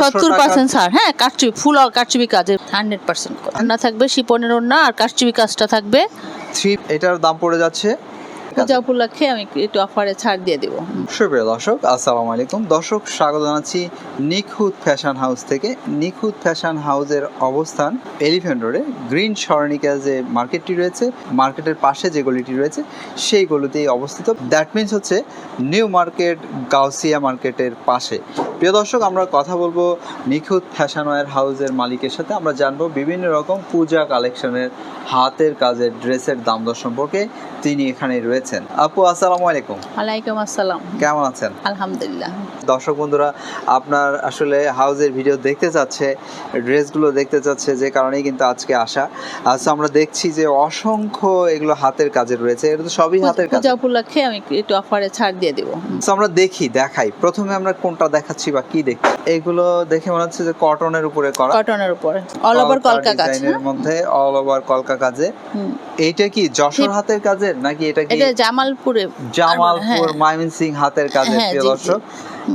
সত্তর পার্সেন্ট ছাড়। হ্যাঁ কারচুপি ফুল আর কারচুপি কাজে হান্ড্রেড পার্সেন্ট রান্না থাকবে শিপনের ওড়না আর কারচুপি কাজটা থাকবে থ্রি এটার দাম পড়ে যাচ্ছে পূজা উপলক্ষে আমি একটু অফারে ছাড় দিয়ে দেবো। সুপ্রিয় দর্শক আসসালামু আলাইকুম। দর্শক স্বাগত জানাচ্ছি নিখুঁত ফ্যাশন হাউস থেকে। নিখুঁত ফ্যাশন হাউসের অবস্থান এলিফ্যান্ট রোডে। গ্রিন স্বর্ণিকা যে মার্কেটটি রয়েছে মার্কেটের পাশে যে গলিটি রয়েছে সেই গলিতেই অবস্থিত। দ্যাট মিন্স হচ্ছে নিউ মার্কেট গাউসিয়া মার্কেটের পাশে। প্রিয় দর্শক আমরা কথা বলব নিখুঁত ফ্যাশন ওয়্যার হাউসের মালিকের সাথে। আমরা জানব বিভিন্ন রকম পূজা কালেকশনের হাতের কাজের ড্রেসের দাম দর সম্পর্কে। তিনি এখানে রয়েছেন আপু আসসালামু আলাইকুম। ওয়ালাইকুম আসসালাম। কেমন আছেন? আলহামদুলিল্লাহ। দর্শক বন্ধুরা আপনার আসলে হাউসের ভিডিও দেখতে চাচ্ছে ড্রেসগুলো দেখতে চাচ্ছে যে কারণেই কিন্তু আজকে আসা। আচ্ছা আমরা দেখছি যে অসংখ্য এগুলো হাতের কাজের রয়েছে এটা তো সবই হাতের কাজ। পূজা উপলক্ষে আমি একটু অফারে ছাড় দিয়ে দেবো। So, আমরা দেখি দেখাই। প্রথমে আমরা কোনটা দেখাচ্ছি বা কি দেখছি? এগুলো দেখে মনে হচ্ছে যে কটনের উপরে করা। কটনের উপরে। অল ওভার কলকা কাজ হ্যাঁ? মধ্যে অল ওভার কলকা কাজে। এইটা কি যশোর হাতের কাজের? নাকি এটা কি জামালপুরে জামালপুর হ্যাঁ। ময়মনসিং হাতের কাজের হ্যাঁ, প্রিয়। দর্শক।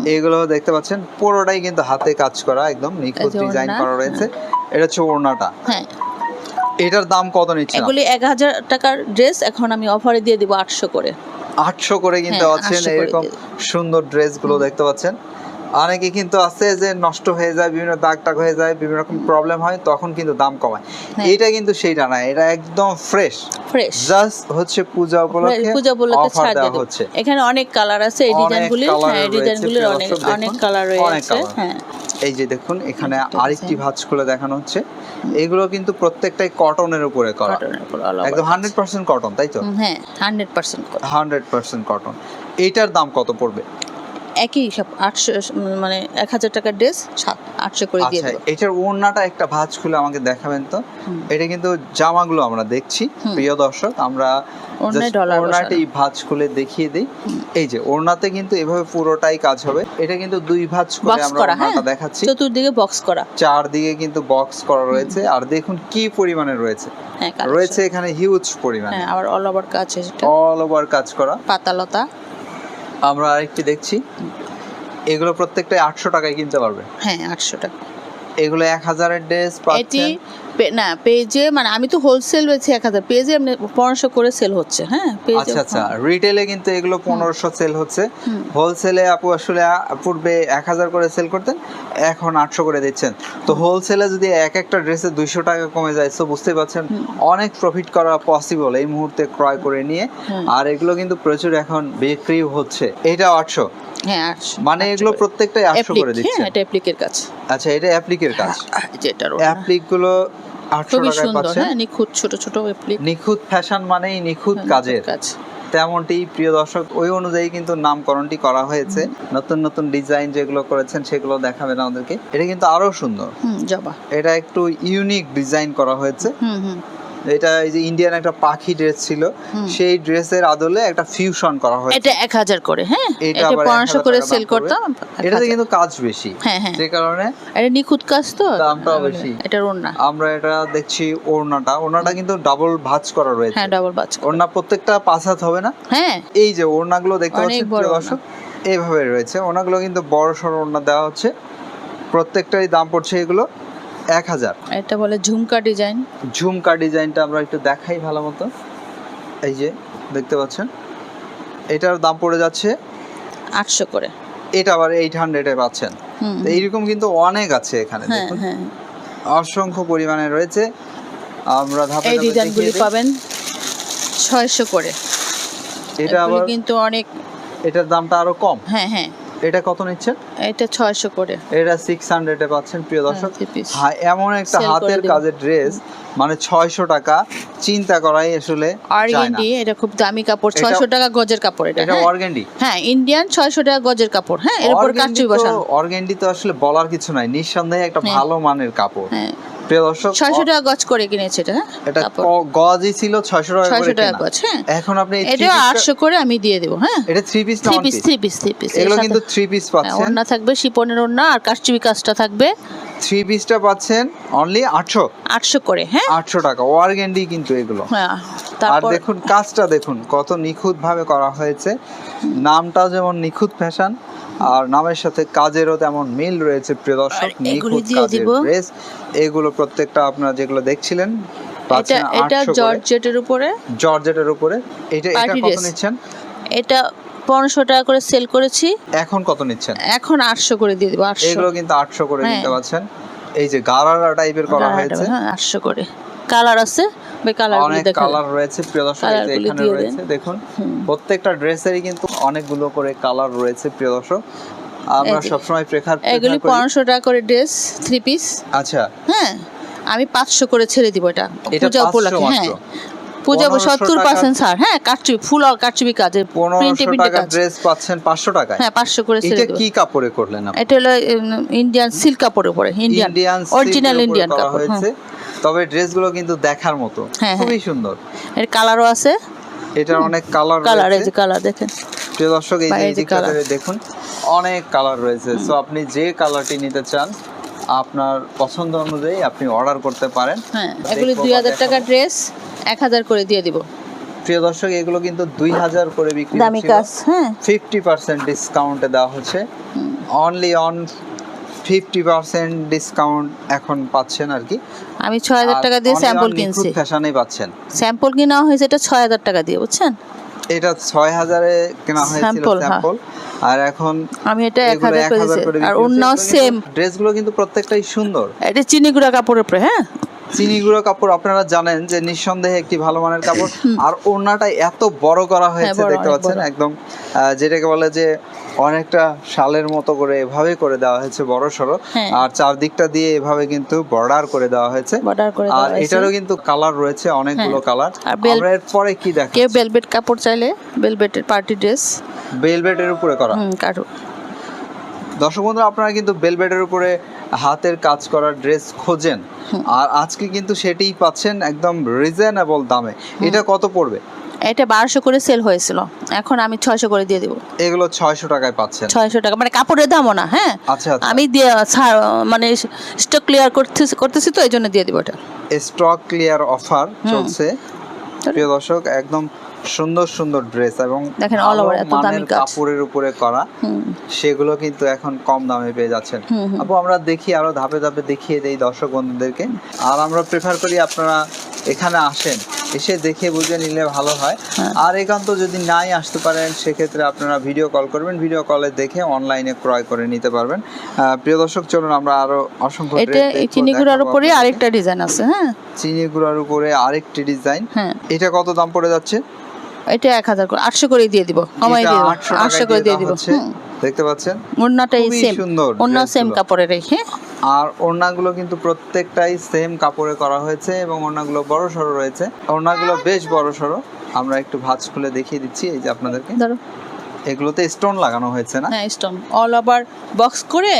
এগুলো দেখতে পাচ্ছেন পুরোটাই কিন্তু হাতে কাজ করা একদম নিখুঁত ডিজাইন করা রয়েছে। এটা হচ্ছে ওড়নাটা। হ্যাঁ। এটার দাম কত নিচ্ছেন এগুলি এক হাজার টাকার ড্রেস এখন আমি অফারে দিয়ে দিব আটশো করে। আটশো করে কিন্তু আছেন পাচ্ছেন 800 এরকম সুন্দর ড্রেসগুলো দেখতে পাচ্ছেন। অনেকে কিন্তু আছে যে নষ্ট হয়ে যায় বিভিন্ন দাগ টাগ হয়ে যায় বিভিন্ন রকম প্রবলেম হয় তখন কিন্তু দাম কমায়। হ্যাঁ। এটা কিন্তু সেইটা না এটা একদম ফ্রেশ ফ্রেশ জাস্ট হচ্ছে পূজা উপলক্ষে পূজা উপলক্ষে ছাড় দেওয়া হচ্ছে। এখানে অনেক কালার আছে এই ডিজাইনগুলি হ্যাঁ রয়েছে, ডিজাইনগুলির অনেক অনেক। কালার রয়েছে হ্যাঁ। এই যে দেখুন এখানে আরেকটি। ভাঁজ খুলে দেখানো হচ্ছে। এগুলো কিন্তু প্রত্যেকটাই কটনের উপরে করা। একদম। হান্ড্রেড পার্সেন্ট কটন তাই তো? হ্যাঁ hundred percent hundred percent cotton এইটার দাম কত পড়বে? একই সব আটশো মানে এক হাজার টাকার ড্রেস সাত আটশো করে দিয়ে আচ্ছা দেবো। এটার ওড়নাটা একটা ভাঁজ খুলে আমাকে দেখাবেন তো? এটা কিন্তু জামাগুলো আমরা দেখছি প্রিয় দর্শক আমরা ডলার ওড়নাটাই ভাঁজ খুলে দেখিয়ে দিই। এই যে ওড়নাতে কিন্তু এভাবে পুরোটাই কাজ হবে। এটা কিন্তু দুই ভাঁজ করে আমরা হ্যাঁ? ওড়নাটা দেখাচ্ছি। চতুর্দিকে বক্স করা। চারদিকে কিন্তু বক্স করা রয়েছে। আর দেখুন কি পরিমাণে রয়েছে। হ্যাঁ রয়েছে এখানে হিউজ পরিমাণে। হ্যাঁ আবার অল ওভার কাজ অল ওভার কাজ করা। পাতালতা। আমরা আরেকটি দেখছি। এগুলো প্রত্যেকটাই আটশো টাকায় কিনতে পারবে। হ্যাঁ আটশো টাকা এগুলো এক হাজারের ড্রেস এটি না পেজে মানে আমি তো হোলসেল বেছি এক হাজার। পেজে এমনি পনেরোশো করে সেল হচ্ছে হ্যাঁ? পেজে আচ্ছা আচ্ছা। রিটেলে কিন্তু এগুলো পনেরোশো সেল হচ্ছে। হোলসেলে আপু আসলে পূর্বে এক হাজার করে সেল করতেন এখন আটশো করে দিচ্ছেন। তো হোলসেলে যদি এক একটা ড্রেসে দুইশো টাকা কমে যায় তো বুঝতেই পারছেন অনেক প্রফিট করা পসিবল এই মুহূর্তে ক্রয় করে নিয়ে। আর এগুলো কিন্তু প্রচুর এখন বিক্রি হচ্ছে। এটা আটশো। হ্যাঁ মানে এগুলো প্রত্যেকটাই আটশো অ্যাপ্লিক করে হ্যাঁ এটা অ্যাপ্লিকের কাজ। আচ্ছা এটা অ্যাপ্লিকের কাজ। যেটার অ্যাপ্লিকগুলো খুবই সুন্দর হ্যাঁ নিখুঁত ছোট ছোট অ্যাপ্লিক। নিখুঁত ফ্যাশন মানেই নিখুঁত কাজের। কাজ। তেমনটি প্রিয় দর্শক ওই অনুযায়ী কিন্তু নামকরণটি করা হয়েছে। নতুন নতুন ডিজাইন যেগুলো করেছেন সেগুলো দেখাবেন আমাদেরকে। এটা কিন্তু আরও সুন্দর। জবা। এটা একটু ইউনিক ডিজাইন করা হয়েছে। হুম হুম। এটা এই যে ইন্ডিয়ান একটা পাখি ড্রেস ছিল সেই ড্রেসের আদলে একটা ফিউশন করা হয়েছে। এটা এক হাজার করে হ্যাঁ? এটা এটা পনেরোশো করে সেল করতাম এটাতে কিন্তু কাজ বেশি। হ্যাঁ হ্যাঁ। যে কারণে এটা নিখুঁত কাজ তো? দামটাও বেশি। এটার ওড়না। আমরা এটা দেখছি ওড়নাটা। ওড়নাটা কিন্তু ডাবল ভাঁজ করা রয়েছে। হ্যাঁ ডাবল বাজ ওড়না প্রত্যেকটা পাঁচ হাত হবে না? হ্যাঁ। এই যে ওড়নাগুলো দেখতে পাচ্ছেন এইভাবে রয়েছে। ওড়নাগুলো কিন্তু বড় সড়ো ওড়না দেওয়া হচ্ছে। প্রত্যেকটারই দাম পড়ছে এগুলো। এক হাজার। এটা বলে ঝুমকা ডিজাইন। ঝুমকা ডিজাইনটা আমরা একটু দেখাই ভালো মতো। এই যে দেখতে পাচ্ছেন? এটার দাম পড়ে যাচ্ছে আটশো করে। এটা আবার এইট হান্ড্রেডে পাচ্ছেন। এইরকম কিন্তু অনেক আছে এখানে হ্যাঁ দেখুন। হ্যাঁ। অসংখ্য পরিমাণে রয়েছে। আমরা ধাপে এই ধাপে ডিজাইনগুলি পাবেন ছয়শো করে। এটা আবার কিন্তু অনেক এটার দামটা আরও কম। হ্যাঁ হ্যাঁ। এটা কত নিচ্ছেন? এটা ছয়শো করে। এটা সিক্স হান্ড্রেডে পাচ্ছেন প্রিয় দর্শক। হ্যাঁ এমন একটা হাতের কাজের ড্রেস মানে ছয়শো টাকা চিন্তা করাই আসলে অর্গেন্ডি এটা খুব দামি কাপড় এটা- ছয়শো টাকা গজের কাপড় এটা এটা হ্যাঁ। অর্গেন্ডি হ্যাঁ ইন্ডিয়ান ছয়শো টাকা গজের কাপড় হ্যাঁ এর উপর কাচুই বসানো। অর্গেন্ডি তো আসলে বলার কিছু নাই নিঃসন্দেহে একটা হ্যাঁ। ভালো মানের কাপড়। হ্যাঁ। প্রিয় দর্শক ছয়শো টাকা গজ করে কিনেছে এটা হ্যাঁ? এটা গজই ছিল ছয়শো টাকা গজ হ্যাঁ? এখন আপনি এটা করে আমি দিয়ে দেবো হ্যাঁ? এটা থ্রি পিস না three piece piece? Piece three piece এগুলো কিন্তু থ্রি পিস পাচ্ছেন। ওড়না থাকবে শিপনের আর কাজটা থাকবে। থ্রি পিসটা পাচ্ছেন অনলি আটশো। আটশো করে হ্যাঁ? আটশো টাকা কিন্তু এগুলো। আর দেখুন কাজটা দেখুন কত নিখুঁত ভাবে করা হয়েছে। নামটা যেমন নিখুঁত ফ্যাশন আর নামের সাথে কাজেরও তেমন মিল রয়েছে প্রিয় দর্শক নিখুঁত কাজের ড্রেস। এগুলো প্রত্যেকটা আপনারা যেগুলো দেখছিলেন এটা এটা জর্জেটের উপরে। জর্জেটের উপরে। এটা এটা কত নিচ্ছেন? এটা পনেরোশো টাকা করে সেল করেছি। এখন কত নিচ্ছেন? এখন আটশো করে দিয়ে দিব আটশো। এগুলো কিন্তু আটশো করে হ্যাঁ। নিতে পারছেন। এই যে গারারা টাইপের করা হয়েছে। হ্যাঁ আটশো করে। কালার আছে। অনেক কালার রয়েছে প্রিয় দর্শক এখানে রয়েছে দেখুন প্রত্যেকটা ড্রেসেরই কিন্তু অনেকগুলো করে কালার রয়েছে প্রিয় দর্শক। আমরা সবসময় এগুলি পনেরোশো টাকা করে ড্রেস থ্রি পিস আচ্ছা। হ্যাঁ আমি পাঁচশো করে ছেড়ে দিব এটা। পূজা উপলক্ষে হ্যাঁ। পূজা সত্তর পার্সেন্ট ছাড়। হ্যাঁ কাটচুবি ফুল আর কাটচুবি কাজের প্রিন্টে প্রিন্টে টাকা কাজ। ড্রেস পাচ্ছেন পাঁচশো টাকায়? হ্যাঁ পাঁচশো করে ছেড়ে এটা কি কাপড়ে করলেন এটা হলো ইন্ডিয়ান সিল্ক কাপড়ের উপরে ইন্ডিয়ান ইন্ডিয়ান অরিজিনাল ইন্ডিয়ান কাপড় হয়েছে। তবে ড্রেসগুলো কিন্তু দেখার মতো। হ্যাঁ, খুবই সুন্দর। এর কালারও আছে। এটার অনেক কালার কালার এই যে কালার দেখেন। প্রিয় দর্শক এই যে। দেখুন অনেক কালার রয়েছে। সো আপনি যে কালারটি নিতে চান আপনার পছন্দ অনুযায়ী আপনি অর্ডার করতে পারেন। হ্যাঁ এগুলি বা দুই হাজার দেখাবো। টাকা ড্রেস এক হাজার করে দিয়ে দিব। প্রিয় দর্শক এগুলো কিন্তু দুই হাজার করে বিক্রি দামি কাজ হ্যাঁ। ফিফটি পার্সেন্ট ডিসকাউন্টে দেওয়া হচ্ছে। Only on fifty percent discount এখন পাচ্ছেন আর কি। আমি ছয় হাজার টাকা দিয়ে স্যাম্পল কিনছি। ফ্যাশনেই পাচ্ছেন। স্যাম্পল কিনা হয়েছে এটা ছয় হাজার টাকা দিয়ে বুঝছেন? এটা ছয় হাজারে কেনা হয়েছিল হ্যাঁ। স্যাম্পল আর এখন আমি এটা এক হাজার করে আর অন্য সেম ড্রেসগুলো কিন্তু প্রত্যেকটাই সুন্দর। এটা চিনি গুঁড়া কাপড়ের উপরে হ্যাঁ? চিনি গুঁড়ো কাপড় আপনারা জানেন যে নিঃসন্দেহে একটি ভালো মানের কাপড়। আর ওড়নাটা এত বড় করা হয়েছে হ্যাঁ, দেখতে পাচ্ছেন একদম। যেটাকে বলে যে অনেকটা শালের মতো করে এভাবে করে দেওয়া হয়েছে বড় সড়ো। হ্যাঁ। আর চারদিকটা দিয়ে এভাবে কিন্তু বর্ডার করে দেওয়া হয়েছে। আর এটারও কিন্তু কালার রয়েছে অনেকগুলো হ্যাঁ। কালার বেল- আমরা এরপরে কি দেখ কেউ বেলভেট কাপড় চাইলে বেলভেটের পার্টি ড্রেস বেলভেটের উপরে করা। দর্শক বন্ধুরা আপনারা কিন্তু বেলভেটের উপরে হাতের কাজ করা ড্রেস খোঁজেন। আর আজকে কিন্তু সেটিই পাচ্ছেন একদম রিজনেবল দামে। এটা কত পড়বে? এটা বারোশো করে সেল হয়েছিল। এখন আমি ছয়শো করে দিয়ে দিব। এগুলো ছয়শো টাকায় পাচ্ছেন। ছয়শো টাকা। মানে কাপড়ের দামও না হ্যাঁ? আচ্ছা আচ্ছা। আমি দিয়ে মানে স্টক ক্লিয়ার করতেছি করতেছি তো এই জন্য দিয়ে দিব এটা। স্টক ক্লিয়ার অফার চলছে। প্রিয় দর্শক একদম সুন্দর সুন্দর ড্রেস এবং দেখেন, ভালো over এত দামি। কাপড়ের উপরে করা। সেগুলো কিন্তু এখন কম দামে পেয়ে যাচ্ছেন। আপু আমরা দেখি আরও ধাপে ধাপে দেখিয়ে দেই দর্শক বন্ধুদেরকে। আর আমরা প্রেফার করি আপনারা এখানে আসেন। এসে দেখে বুঝে নিলে ভালো হয়। হ্যাঁ। আর একান্ত যদি নাই আসতে পারেন সেক্ষেত্রে আপনারা ভিডিও কল করবেন। ভিডিও কলে দেখে অনলাইনে ক্রয় করে নিতে পারবেন। প্রিয় দর্শক চলুন আমরা আরও অসংখ্য এটা চিনি গুঁড়ার উপরে আরেকটা ডিজাইন আছে হ্যাঁ? চিনি গুঁড়ার উপরে আরেকটি ডিজাইন হ্যাঁ। এটা কত দাম পড়ে যাচ্ছে? এটা এক হাজার আটশো করে আটশো করে দিয়ে দিব কমাই দিব 800 আটশো করে দিয়ে দিব দেখতে পাচ্ছেন? ওড়নাটাই সেম সুন্দর অন্য সেম। কাপড়ের রেখে আর ওড়নাগুলো কিন্তু প্রত্যেকটাই সেম কাপড়ে করা হয়েছে এবং ওড়নাগুলো বড় সড়ো রয়েছে। ওড়নাগুলো বেশ বড় সড়ো আমরা একটু ভাঁজ খুলে দেখিয়ে দিচ্ছি এই যে আপনাদেরকে। এগুলোতে স্টোন লাগানো হয়েছে না? হ্যাঁ স্টোন অল ওভার বক্স করে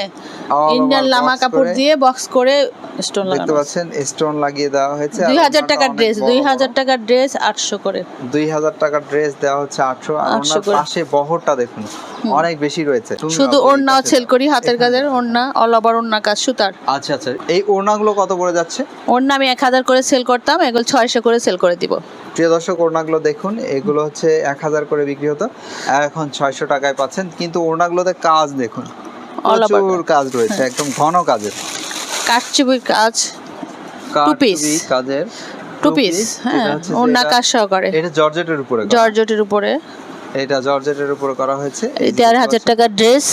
ইন্ডিয়ান লামা কাপড় দিয়ে বক্স করে স্টোন লাগানো দেখতে পাচ্ছেন স্টোন লাগিয়ে দেওয়া হয়েছে আর দুই হাজার ওড়নাটা টাকার ড্রেস বড়। দুই বড়। হাজার টাকার ড্রেস আটশো করে। দুই হাজার টাকার ড্রেস দেওয়া হচ্ছে আটশো। আর ওনার। পাশে বহরটা দেখুন। অনেক বেশি রয়েছে। শুধু সেল দাও। করি হাতের কাজের ওড়না অল ওভার ওড়না কাজ সুতার। আচ্ছা আচ্ছা এই ওড়নাগুলো কত পড়ে যাচ্ছে? ওড়না আমি এক হাজার করে সেল করতাম এগুলো ছয়শো করে সেল করে দিব। প্রিয় দর্শক ওড়নাগুলো দেখুন এগুলো হচ্ছে এক হাজার করে বিক্রি হতো এখন ছয়শো টাকায় পাচ্ছেন কিন্তু ওড়নাগুলোতে কাজ দেখুন প্রচুর কাজ। রয়েছে একদম ঘন কাজের। কাঠচুপির কাজ কাঠচুপি piece। কাজের টু পিস হ্যাঁ ওড়না কাজ সহকারে। এটা জর্জেটের উপরে জর্জেটের উপরে। এটা জর্জেটের উপরে করা হয়েছে। এই এই যে দেড় দেখতে হাজার পাচ্ছেন, টাকার ড্রেস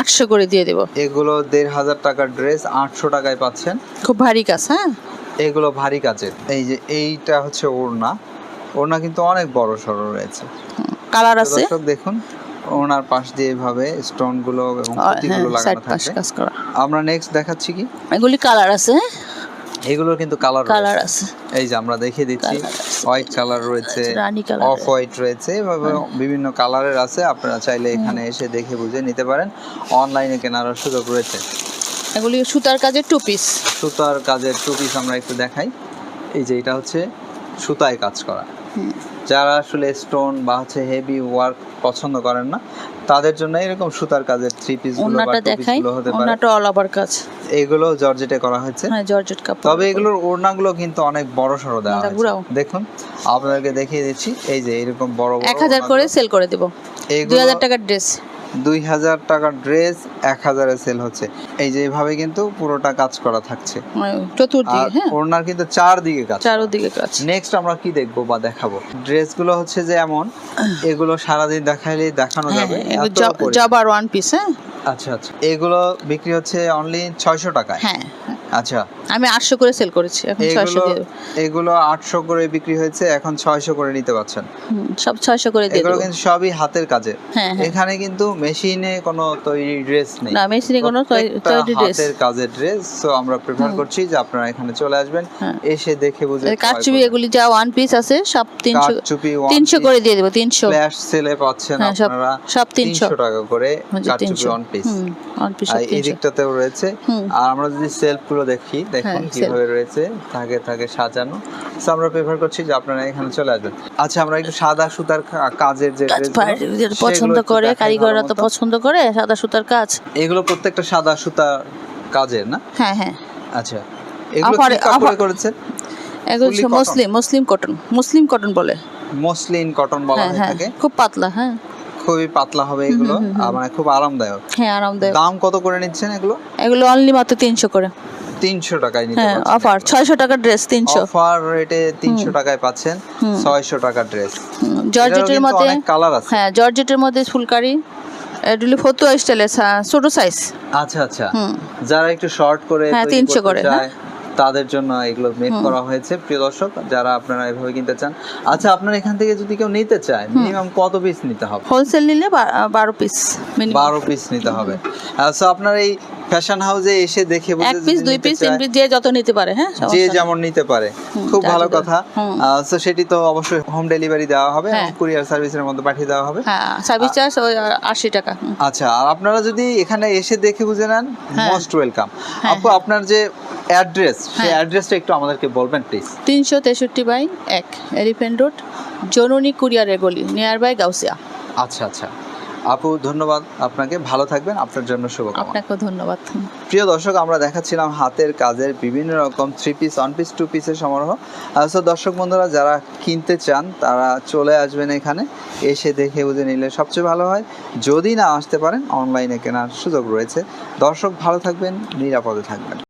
আটশো করে দিয়ে দিব। এগুলো দেড় হাজার টাকার ড্রেস আটশো টাকায় পাচ্ছেন। খুব ভারী কাজ হ্যাঁ? এগুলো ভারী কাজের। এই যে এইটা হচ্ছে ওড়না। ওড়না কিন্তু অনেক বড় সড়ো রয়েছে। কালার আছে? দর্শক দেখুন ওনার পাশ দিয়ে এভাবে স্টোনগুলো এবং হ্যাঁ লাগানো করা। আমরা নেক্সট দেখাচ্ছি কি? এগুলি কালার আছে এগুলোর কিন্তু কালার কালার আছে। এই যে আমরা দেখিয়ে দিচ্ছি হোয়াইট কালার রয়েছে রানী কালার অফ হোয়াইট রয়েছে এভাবে বিভিন্ন কালারের আছে আপনারা চাইলে এখানে এসে দেখে বুঝে নিতে পারেন। অনলাইনে কেনার সুযোগ রয়েছে। এগুলি সুতার কাজের টু পিস সুতার কাজের টু পিস আমরা একটু দেখাই। এই যে এটা হচ্ছে সুতায় কাজ করা। যারা আসলে স্টোন বা হচ্ছে হেভি ওয়ার্ক পছন্দ করেন না তাদের জন্য এরকম সুতার কাজের থ্রি পিসগুলো বা ওড়নাটা টু দেখাই হতে পারে। ওড়নাটা অল ওভার কাজ। এগুলো জর্জেটে করা হয়েছে। হ্যাঁ জর্জেট কাপড়। তবে এগুলোর ওড়নাগুলো কিন্তু অনেক বড় সরো দেওয়া হয়েছে। দেখুন আপনাদেরকে দেখিয়ে দিচ্ছি এই যে এরকম বড় বড় এক হাজার করে সেল করে দিব। দুই এগুলো হাজার টাকার ড্রেস দুই হাজার টাকার ড্রেস এক হাজারে সেল হচ্ছে। এই যে এইভাবে কিন্তু পুরোটা কাজ করা থাকছে। মানে চতুর্দিকে হ্যাঁ। ওনার কিন্তু চারদিকে কাজ। চারদিকে কাজ। নেক্সট আমরা কি দেখব বা দেখাবো? ড্রেসগুলো হচ্ছে যে এমন এগুলো সারাদিন দেখাইলে দেখানো হ্যাঁ যাবে। জবার ওয়ান পিস হ্যাঁ? আচ্ছা আচ্ছা। এগুলো বিক্রি হচ্ছে অনলি ছয়শো টাকায়? হ্যাঁ। আচ্ছা। আমি আটশো করে সেল করেছি এখন ছয়শো এগুলো দিয়ে এগুলো আটশো করে বিক্রি হয়েছে এখন ছয়শো করে নিতে পারছেন। হুম, সব ছয়শো করে দিয়ে এগুলো কিন্তু সবই হাতের কাজে। হ্যাঁ হ্যাঁ। এখানে কিন্তু মেশিনে কোনো তৈরি ড্রেস নেই। না মেশিনে কোনো তৈরি ড্রেস হাতের কাজের ড্রেস তো আমরা প্রেফার করছি যে আপনারা এখানে চলে আসবেন হ্যাঁ। এসে দেখে বুঝে কারচুপি এগুলি যা ওয়ান পিস আছে সব তিনশো কারচুপি তিনশো করে দিয়ে দেবো তিনশো। ফ্ল্যাশ সেলে পাচ্ছেন আপনারা। সব তিনশো। তিনশো টাকা করে কারচুপি ওয়ান পিস আর এই দিকটাতেও রয়েছে। আর আমরা যদি সেলফগুলো দেখি দেখুন হ্যাঁ, কীভাবে রয়েছে থাকে থাকে সাজানো। আমরা প্রেফার করছি যে আপনারা এখানে চলে আসবেন। আচ্ছা আমরা একটু সাদা সুতার কাজের যে পছন্দ করে কারিগররা তো পছন্দ করে সাদা সুতার কাজ। এগুলো প্রত্যেকটা সাদা সুতা কাজের না? হ্যাঁ হ্যাঁ। আচ্ছা এগুলো কি কাপড়ে করেছেন? এগুলো Muslim Muslim cotton Muslim cotton বলে। মসলিন কটন বলা হ্যাঁ হয়ে হ্যাঁ থাকে খুব পাতলা হ্যাঁ। খুবই পাতলা হবে এগুলো মানে খুব আরামদায়ক। হ্যাঁ আরামদায়ক। দাম কত করে নিচ্ছেন এগুলো? এগুলো অনলি মাত্র তিনশো করে। তিনশো টাকায় নিতে হ্যাঁ অফার ছয়শো টাকার ড্রেস তিনশো। অফার রেটে তিনশো টাকায় পাচ্ছেন হুম। ছয়শো টাকার ড্রেস জর্জেটের মধ্যে অনেক কালার আছে। হ্যাঁ জর্জেটের মধ্যে ফুলকারি এগুলি ফতুয়া স্টাইলের ছোট সাইজ আচ্ছা আচ্ছা। যারা একটু শর্ট করে হ্যাঁ, 300 করে, চায়, তাদের জন্য এগুলো মেক করা হয়েছে। প্রিয় দর্শক যারা আপনারা এভাবে কিনতে চান আচ্ছা আপনার এখান থেকে যদি কেউ নিতে চায় মিনিমাম কত পিস নিতে হবে? হোলসেল নিলে বারো পিস মিনিমাম বারো পিস নিতে হবে। সো আপনার এই ফ্যাশন হাউসে এসে দেখে বুঝে এক পিস দুই পিস তিন পিস যে যত নিতে পারে হ্যাঁ? যে যেমন নিতে পারে। খুব ভালো কথা। সো সেটি তো অবশ্যই হোম ডেলিভারি দেওয়া হবে হ্যাঁ। কুরিয়ার সার্ভিসের মধ্যে পাঠিয়ে দেওয়া হবে। হ্যাঁ সার্ভিস চার্জ ওই আশি টাকা। আচ্ছা আর আপনারা যদি এখানে এসে দেখে বুঝে নেন হ্যাঁ। মোস্ট ওয়েলকাম হ্যাঁ, আপু আপনার যে অ্যাড্রেস সেই হ্যাঁ। অ্যাড্রেসটা একটু আমাদেরকে বলবেন প্লিজ তিনশো তেষট্টি বাই এক এলিফেন্ট রোড জননী কুরিয়ারের গলি নিয়ার বাই গাউসিয়া। আচ্ছা আচ্ছা। আপু ধন্যবাদ আপনাকে। ভালো থাকবেন আপনার জন্য শুভকামনা। আপনাকেও ধন্যবাদ। প্রিয় দর্শক আমরা দেখাচ্ছিলাম হাতের কাজের বিভিন্ন রকম three piece one piece two পিসের সমারোহ। সো দর্শক বন্ধুরা যারা কিনতে চান তারা চলে আসবেন এখানে। এসে দেখে বুঝে নিলে সবচেয়ে ভালো হয়। যদি না আসতে পারেন অনলাইনে কেনার সুযোগ রয়েছে। দর্শক ভালো থাকবেন নিরাপদে থাকবেন।